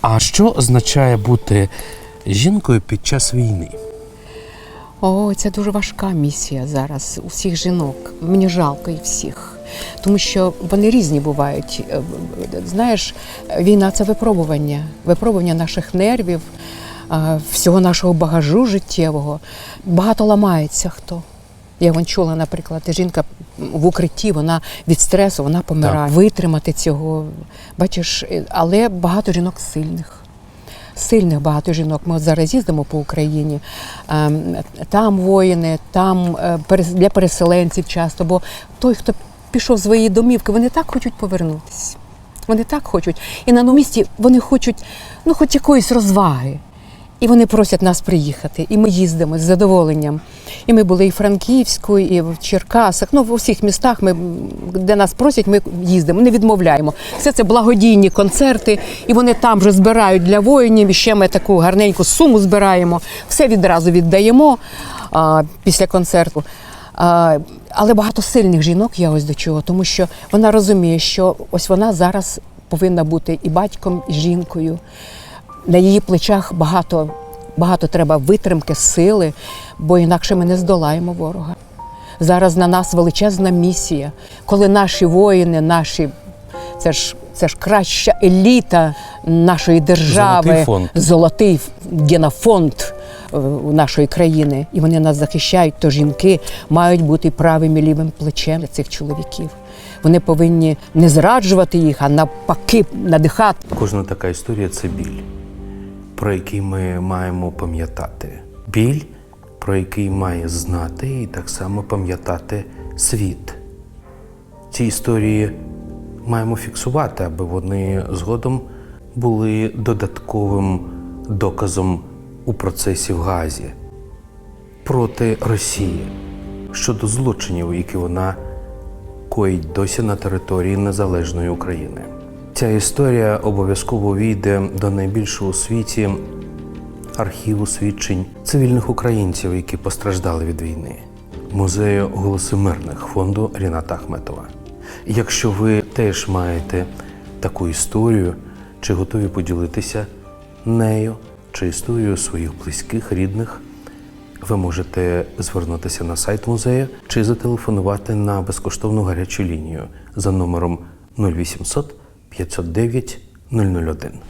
А що означає бути жінкою під час війни? О, це дуже важка місія зараз у всіх жінок. Мені жалко їх всіх. Тому що вони різні бувають. Е, Знаєш, війна це випробування, випробування наших нервів, е, всього нашого багажу життєвого. Багато ламається хто. Я вон чула, наприклад, жінка в укритті, вона від стресу, вона помирає. Витримати цього, бачиш, але багато жінок сильних сильних багато жінок. Ми от зараз їздимо по Україні. ем, Там воїни, там е, для переселенців часто. Бо той, хто пішов з своєї домівки, вони так хочуть повернутися. Вони так хочуть. І на новому місці вони хочуть ну, хоч якоїсь розваги. І вони просять нас приїхати. І ми їздимо з задоволенням. І ми були і в Франківську, і в Черкасах. Ну, в усіх містах, ми, де нас просять, ми їздимо, не відмовляємо. Все це благодійні концерти, і вони там вже збирають для воїнів. І ще ми таку гарненьку суму збираємо. Все відразу віддаємо а, після концерту. А, але багато сильних жінок я ось до чого, тому що вона розуміє, що ось вона зараз повинна бути і батьком, і жінкою. На її плечах багато, багато треба витримки, сили, бо інакше ми не здолаємо ворога. Зараз на нас величезна місія, коли наші воїни, наші це ж це ж краща еліта нашої держави, Золотий фонд. золотий генофонд е, нашої країни, і вони нас захищають, то жінки мають бути правим і лівим плечем цих чоловіків. Вони повинні не зраджувати їх, а навпаки надихати. Кожна така історія це біль, про який ми маємо пам'ятати. Біль, про який має знати і так само пам'ятати світ. Ці історії маємо фіксувати, аби вони згодом були додатковим доказом у процесі в Газі проти Росії щодо злочинів, які вона коїть досі на території незалежної України. Ця історія обов'язково війде до найбільшого у світі архіву свідчень цивільних українців, які постраждали від війни, музею голоси мирних фонду Ріната Ахметова. Якщо ви теж маєте таку історію, чи готові поділитися нею, чи історією своїх близьких, рідних, ви можете звернутися на сайт музею чи зателефонувати на безкоштовну гарячу лінію за номером 0800 509 001.